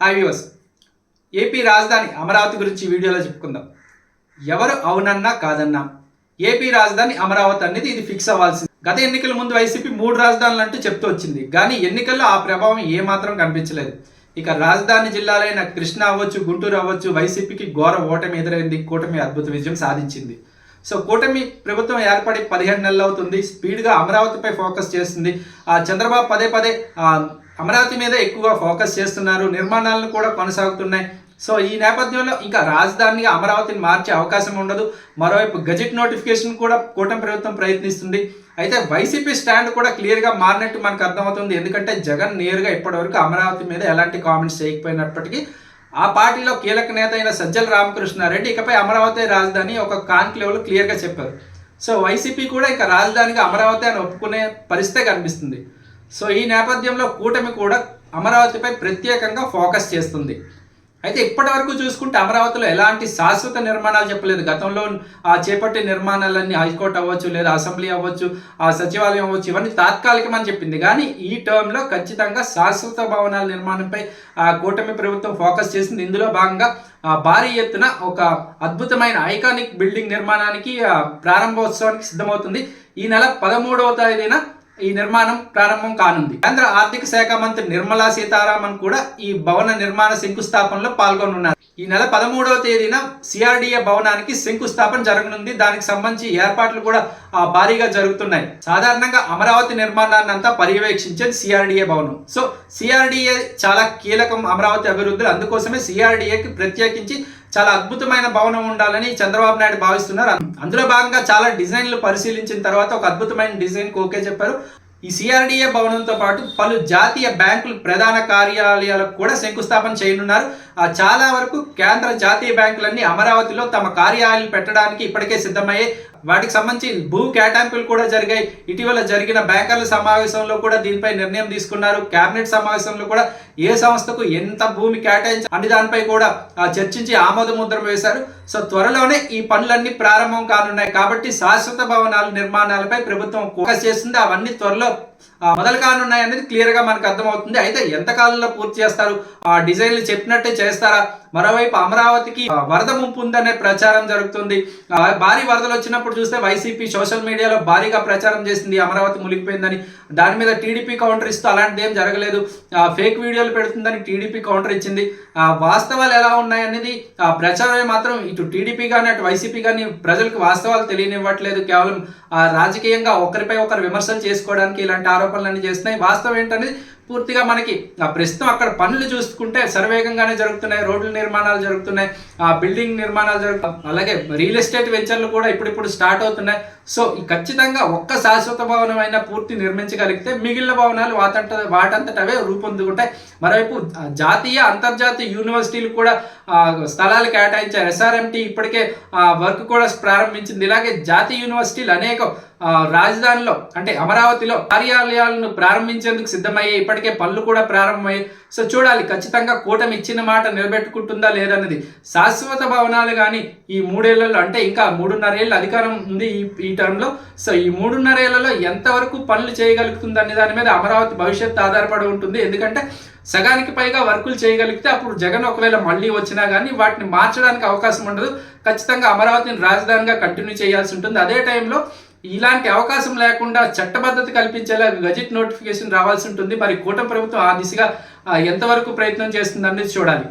Hi viewers AP రాజధాని అమరావతి గురించి వీడియోలో చెప్పుకుందాం. ఎవరు అవునన్నా కాదన్నా ఏపీ రాజధాని అమరావతి అనేది ఇది ఫిక్స్ అవ్వాల్సింది. గత ఎన్నికల ముందు వైసీపీ మూడు రాజధానులు అంటూ చెప్తూ వచ్చింది. కానీ ఎన్నికల్లో ఆ ప్రభావం ఏమాత్రం కనిపించలేదు. ఇక రాజధాని జిల్లాలైన కృష్ణ అవ్వచ్చు గుంటూరు అవ్వచ్చు వైసీపీకి ఘోర ఓటమి ఎదురైంది. కూటమి అద్భుత విజయం సాధించింది. సో కూటమి ప్రభుత్వం ఏర్పడి పదిహేడు నెలలు అవుతుంది. స్పీడ్గా అమరావతిపై ఫోకస్ చేస్తుంది. ఆ చంద్రబాబు పదే పదే అమరావతి మీద ఎక్కువ ఫోకస్ చేస్తున్నారు నిర్మాణాలను కూడా కొనసాగుతున్నాయి. సో ఈ నేపథ్యంలో ఇంకా రాజధానిగా అమరావతిని మార్చే అవకాశం ఉండదు. మరోవైపు గజెట్ నోటిఫికేషన్ కూడా కూటమి ప్రభుత్వం ప్రయత్నిస్తుంది. అయితే వైసీపీ స్టాండ్ కూడా క్లియర్గా మారినట్టు మనకు అర్థమవుతుంది. ఎందుకంటే జగన్ నేరుగా ఇప్పటివరకు అమరావతి మీద ఎలాంటి కామెంట్స్ చేయకపోయినప్పటికీ ఆ పార్టీలో కీలక నేత అయిన సజ్జల రామకృష్ణారెడ్డి ఇకపై అమరావతి రాజధాని ఒక కాన్క్లేవ్లో క్లియర్గా చెప్పారు. సో వైసీపీ కూడా ఇంకా రాజధానిగా అమరావతి అని ఒప్పుకునే పరిస్థితే కనిపిస్తుంది. సో ఈ నేపథ్యంలో కూటమి కూడా అమరావతిపై ప్రత్యేకంగా ఫోకస్ చేస్తుంది. అయితే ఇప్పటి వరకు చూసుకుంటే అమరావతిలో ఎలాంటి శాశ్వత నిర్మాణాలు చెప్పలేదు. గతంలో ఆ చేపట్టే నిర్మాణాలన్నీ హైకోర్టు అవ్వచ్చు లేదా అసెంబ్లీ అవ్వచ్చు ఆ సచివాలయం అవ్వచ్చు ఇవన్నీ తాత్కాలికమని చెప్పింది. కానీ ఈ టర్మ్లో ఖచ్చితంగా శాశ్వత భవనాల నిర్మాణంపై ఆ కూటమి ప్రభుత్వం ఫోకస్ చేసింది. ఇందులో భాగంగా ఆ భారీ ఎత్తున ఒక అద్భుతమైన ఐకానిక్ బిల్డింగ్ నిర్మాణానికి ప్రారంభోత్సవానికి సిద్ధమవుతుంది. ఈ నెల పదమూడవ తేదీన ఈ నిర్మాణం ప్రారంభం కానుంది. కేంద్ర ఆర్థిక శాఖ మంత్రి నిర్మలా సీతారామన్ కూడా ఈ భవన నిర్మాణ శంకుస్థాపనలో పాల్గొనున్నారు. ఈ నెల పదమూడవ తేదీన సిఆర్డిఏ భవనానికి శంకుస్థాపన జరగనుంది. దానికి సంబంధించి ఏర్పాట్లు కూడా ఆ, భారీగా జరుగుతున్నాయి. సాధారణంగా అమరావతి నిర్మాణాన్ని అంతా పర్యవేక్షించేది సిఆర్డిఏ భవనం. సో సిఆర్డిఏ చాలా కీలకం అమరావతి అభివృద్ధిలో. అందుకోసమే సిఆర్డిఏకి ప్రత్యేకించి చాలా అద్భుతమైన భవనం ఉండాలని చంద్రబాబు నాయుడు భావిస్తున్నారు. అందులో భాగంగా చాలా డిజైన్లు పరిశీలించిన తర్వాత ఒక అద్భుతమైన డిజైన్ ఓకే చెప్పారు. ఈ సిఆర్డిఏ భవనంతో పాటు పలు జాతీయ బ్యాంకులు ప్రధాన కార్యాలయాలకు కూడా శంకుస్థాపన చేయనున్నారు. చాలా వరకు కేంద్ర జాతీయ బ్యాంకులన్నీ అమరావతిలో తమ కార్యాలయాలు పెట్టడానికి ఇప్పటికే సిద్ధమయ్యాయి. వాటికి సంబంధించి భూ కేటాయింపులు కూడా జరిగాయి. ఇటీవల జరిగిన బ్యాంకర్ల సమావేశంలో కూడా దీనిపై నిర్ణయం తీసుకున్నారు. కేబినెట్ సమావేశంలో కూడా ఏ సంస్థకు ఎంత భూమి కేటాయించి అనే దానిపై కూడా చర్చించి ఆమోద ముద్ర వేశారు. సో త్వరలోనే ఈ పనులన్నీ ప్రారంభం కానున్నాయి. కాబట్టి శాశ్వత భవనాల నిర్మాణాలపై ప్రభుత్వం ఫోకస్ చేస్తుంది. అవన్నీ త్వరలో మొదలు కానున్నాయి అనేది క్లియర్గా మనకు అర్థమవుతుంది. అయితే ఎంత కాలంలో పూర్తి చేస్తారు? ఆ డిజైన్లు చెప్పినట్టే చేస్తారా? మరోవైపు అమరావతికి వరద ముంపు ఉందనే ప్రచారం జరుగుతుంది. భారీ వరదలు వచ్చినప్పుడు చూస్తే వైసీపీ సోషల్ మీడియాలో భారీగా ప్రచారం చేసింది అమరావతి మునిగిపోయిందని. దాని మీద టీడీపీ కౌంటర్ ఇస్తూ అలాంటిది ఏం జరగలేదు ఫేక్ వీడియోలు పెడుతుందని టీడీపీ కౌంటర్ ఇచ్చింది. వాస్తవాలు ఎలా ఉన్నాయనేది ఆ ప్రచారమే మాత్రం ఇటు టీడీపీ కానీ అటు వైసీపీ కానీ ప్రజలకు వాస్తవాలు తెలియనివ్వట్లేదు. కేవలం రాజకీయంగా ఒకరిపై ఒకరు విమర్శలు చేసుకోవడానికి ఇలాంటి ఆరోపణలన్నీ చేస్తున్నాయి. వాస్తవం ఏంటనేది పూర్తిగా మనకి ఆ ప్రస్తుతం అక్కడ పనులు చూసుకుంటే సర్వేగంగానే జరుగుతున్నాయి రోడ్ల నిర్మాణాలు జరుగుతున్నాయి ఆ బిల్డింగ్ నిర్మాణాలు జరుగుతాయి అలాగే రియల్ ఎస్టేట్ వెంచర్లు కూడా ఇప్పుడిప్పుడు స్టార్ట్ అవుతున్నాయి. సో ఖచ్చితంగా ఒక్క శాశ్వత భవనం అయినా పూర్తి నిర్మించగలిగితే మిగిలిన భవనాలు వాటంట వాటంతట అవే రూపొందుకుంటాయి. మరోవైపు జాతీయ అంతర్జాతీయ యూనివర్సిటీలు కూడా స్థలాలు కేటాయించారు. ఎస్ఆర్ఎంటీ ఇప్పటికే వర్క్ కూడా ప్రారంభించింది. ఇలాగే జాతీయ యూనివర్సిటీలు అనేక రాజధానిలో అంటే అమరావతిలో కార్యాలయాలను ప్రారంభించేందుకు సిద్ధమయ్యే ఇప్పటికే పనులు కూడా ప్రారంభమయ్యాయి. సో చూడాలి ఖచ్చితంగా కూటమి ఇచ్చిన మాట నిలబెట్టుకుంటుందా లేదన్నది. శాశ్వత భవనాలు కానీ ఈ మూడేళ్ళలో అంటే ఇంకా మూడున్నరేళ్ళు అధికారం ఉంది ఈ ఈ టర్మ్లో. సో ఈ మూడున్నరేళ్ళలో ఎంతవరకు పనులు చేయగలుగుతుంది అనే దాని మీద అమరావతి భవిష్యత్తు ఆధారపడి ఉంటుంది. ఎందుకంటే సగానికి పైగా వర్కులు చేయగలిగితే అప్పుడు జగన్ ఒకవేళ మళ్ళీ వచ్చినా కానీ వాటిని మార్చడానికి అవకాశం ఉండదు. ఖచ్చితంగా అమరావతిని రాజధానిగా కంటిన్యూ చేయాల్సి ఉంటుంది. అదే టైంలో ఇలాంటి అవకాశం లేకుండా చట్టబద్ధత కల్పించేలా గజెట్ నోటిఫికేషన్ రావాల్సి ఉంటుంది. మరి కూటమి ప్రభుత్వం ఆ దిశగా ఎంతవరకు ప్రయత్నం చేస్తుందనేది చూడాలి.